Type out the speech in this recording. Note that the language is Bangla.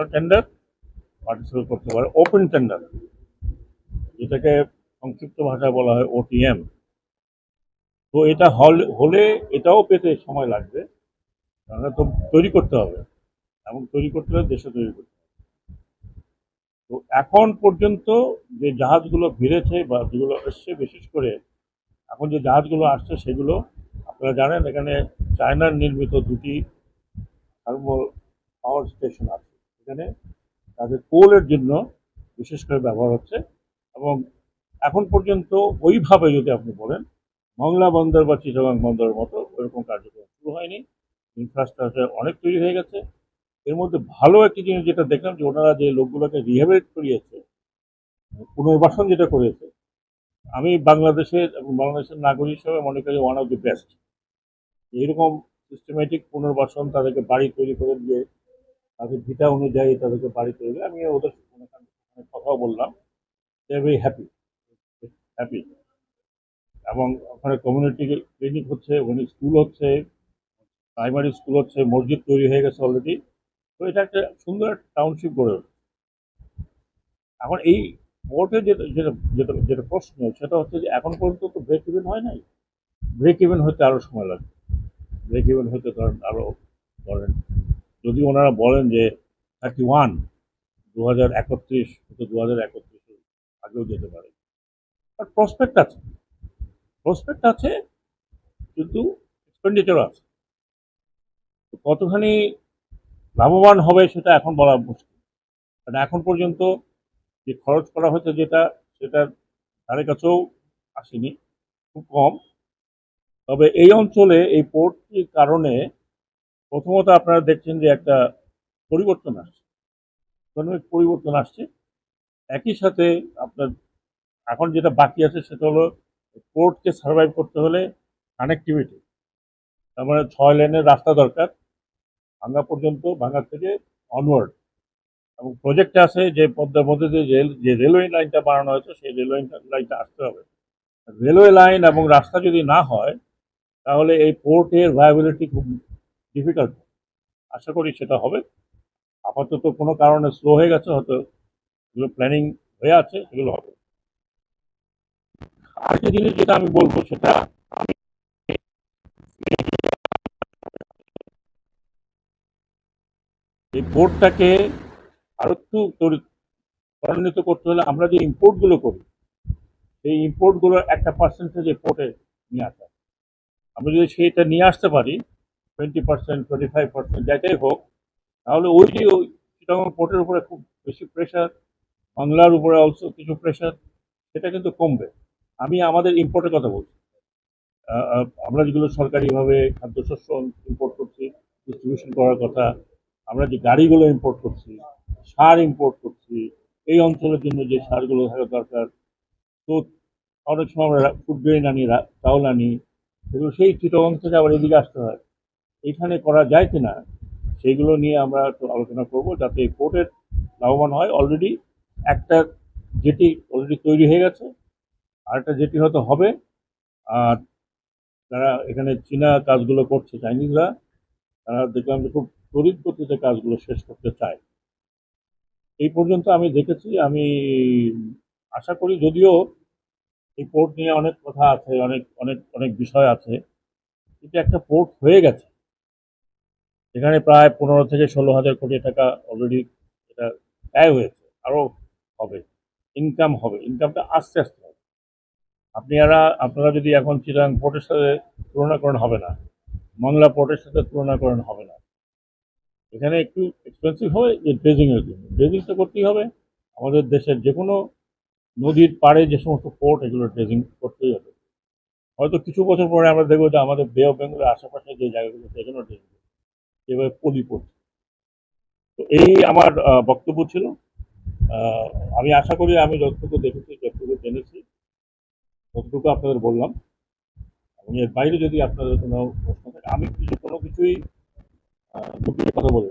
একটা টেন্ডার পার্টিসিপেট করতে পারে ওপেন টেন্ডার যেটাকে সংক্ষিপ্ত ভাষায় বলা হয় ওটিএম তো এটা হল এটাও পেতে সময় লাগবে তো তৈরি করতে হবে এবং তৈরি করতে হলে দেশে তৈরি করতে হবে। তো এখন পর্যন্ত যে জাহাজগুলো ভিড়েছে বা যেগুলো এসছে, বিশেষ করে এখন যে জাহাজগুলো আসছে, সেগুলো আপনারা জানেন, এখানে চায়নার নির্মিত দুটি থার্মাল পাওয়ার স্টেশন আছে। এখানে তাদের কোলের জন্য বিশেষ করে ব্যবহার হচ্ছে এবং এখন পর্যন্ত ওইভাবে যদি আপনি বলেন, মংলা বন্দর বা চিটাগাং বন্দরের মতো ওইরকম কার্যক্রম শুরু হয়নি। ইনফ্রাস্ট্রাকচার অনেক তৈরি হয়ে গেছে। এর মধ্যে ভালো একটি জিনিস যেটা দেখলাম যে ওনারা যে লোকগুলোকে রিহেবিলিট করিয়েছে, পুনর্বাসন যেটা করেছে, আমি বাংলাদেশের এবং বাংলাদেশের নাগরিক হিসেবে মনে করি ওয়ান অফ দি বেস্ট এইরকম সিস্টেমেটিক পুনর্বাসন তাদেরকে বাড়ি তৈরি করে দিয়ে তাদের ভিটা অনুযায়ী তাদেরকে বাড়ি তৈরি আমি ওদের সঙ্গে কথাও বললাম। ভেরি হ্যাপি হ্যাপি এবং ওখানে কমিউনিটি ক্লিনিক হচ্ছে, ওখানে স্কুল হচ্ছে প্রাইমারি স্কুল হচ্ছে, মসজিদ তৈরি হয়ে গেছে অলরেডি তো এটা একটা সুন্দর টাউনশিপ গড়ে উঠছে। এখন এই যেটা যেটা যেটা যেটা প্রশ্ন, সেটা হচ্ছে যে এখন পর্যন্ত তো ব্রেক ইভেন হয় নাই। ব্রেক ইভেন হতে আরও সময় লাগবে। ব্রেক ইভেন হতে ধরেন আরও ধরেন যদি ওনারা বলেন যে থার্টি ওয়ান দু হাজার একত্রিশ হয়তো দু হাজার একত্রিশের আগেও যেতে পারে। বাট প্রসপেক্ট আছে। প্রসপেক্ট আছে, কিন্তু এক্সপেন্ডিচার আছে। কতখানি লাভবান হবে সেটা এখন বলা মুশকিল। কারণ এখন পর্যন্ত যে খরচ করা হয়েছে যেটা সেটার ধারে কাছেও আসেনি, খুব কম। তবে এই অঞ্চলে এই পোর্টটির কারণে প্রথমত আপনারা দেখছেন যে একটা পরিবর্তন আসছে। ইকোনমিক পরিবর্তন আসছে। একই সাথে আপনার এখন যেটা বাকি আছে সেটা হলো পোর্টকে সার্ভাইভ করতে হলে কানেক্টিভিটি তার মানে ছয় লেনের রাস্তা দরকার, ভাঙ্গা পর্যন্ত, ভাঙ্গা থেকে অনওয়ার্ড এবং প্রজেক্ট আছে যে পদ্মার মধ্যে দিয়ে রেল যে রেলওয়ে লাইনটা বানানো হয়েছে, সেই রেলওয়ে লাইনটা আসতে হবে। রেলওয়ে লাইন এবং রাস্তা যদি না হয়, তাহলে এই পোর্টের ভায়াবিলিটি খুব ডিফিকাল্ট আশা করি সেটা হবে। আপাতত কোনো কারণে স্লো হয়ে গেছে, হয়তো এগুলো প্ল্যানিং হয়ে আছে, সেগুলো হবে। আরেকটা জিনিস যেটা আমি বলব, সেটা আমি এই পোর্টটাকে আরও একটু ত্বরান্বিত করতে হলে আমরা যে ইম্পোর্টগুলো করি, সেই ইম্পোর্টগুলোর একটা পার্সেন্টেজ পোর্টে নিয়ে আসা। আমরা যদি সেইটা নিয়ে আসতে পারি twenty percent twenty five percent যাইটাই হোক, তাহলে ওই যে ওই পোর্টের উপরে খুব বেশি প্রেশার বাংলার উপরে অলসো কিছু প্রেশার সেটা কিন্তু কমবে। আমি আমাদের ইম্পোর্টের কথা বলছি। আমরা যেগুলো সরকারিভাবে খাদ্যশস্য ইম্পোর্ট করছি ডিস্ট্রিবিউশন করার কথা, আমরা যে গাড়িগুলো ইম্পোর্ট করছি, সার ইম্পোর্ট করছি, এই অঞ্চলের জন্য যে সারগুলো থাকা দরকার, তো অনেক সময় আমরা ফুড গ্রেন আনি চাউল আনি, সেগুলো সেই চিটগং থেকে আবার এদিকে আসতে হয়। এইখানে করা যায় কিনা সেইগুলো নিয়ে আমরা একটু আলোচনা করব যাতে এই পোর্টের লাভবান হয়। অলরেডি একটা জেটি অলরেডি তৈরি হয়ে গেছে আর একটা যেটি হয়তো হবে, আর তারা এখানে চীনা কাজগুলো করছে, চাইনিজরা, তারা দেখলাম যে খুব তড়িৎ গতিতে কাজগুলো শেষ করতে চায়। এই পর্যন্ত আমি দেখেছি, আমি আশা করি যদিও এই পোর্ট নিয়ে অনেক কথা আছে, অনেক অনেক অনেক বিষয় আছে, কিন্তু একটা পোর্ট হয়ে গেছে। এখানে প্রায় পনেরো থেকে ষোলো হাজার কোটি টাকা অলরেডি এটা ব্যয় হয়েছে আরও হবে ইনকাম হবে ইনকামটা আস্তে আস্তে হবে। আপনারা আপনারা যদি এখন চিরাং পোর্টের সাথে তুলনা করেন, হবে না। মংলা পোর্টের সাথে তুলনা করেন, হবে না। এখানে একটু এক্সপেন্সিভ হবে যে ড্রেজিংয়ের জন্য। ড্রেজিং তো করতেই হবে। আমাদের দেশের যে কোনো নদীর পাড়ে যে সমস্ত পোর্ট এগুলো ড্রেজিং করতেই হবে। হয়তো কিছু বছর পরে আমরা দেখব যে আমাদের বে অফ বেঙ্গলের আশেপাশে যে জায়গাগুলো, সেখানেও ড্রেজিং পলি পড়ছে তো এই আমার বক্তব্য ছিল। আমি আশা করি আমি যতটুকু দেখেছি, যতটুকু জেনেছি, ততটুকু আপনাদের বললাম। এবং এর বাইরে যদি আপনাদের কোনো প্রশ্ন থাকে, আমি কিছু, কোনো কিছুই কথা বলি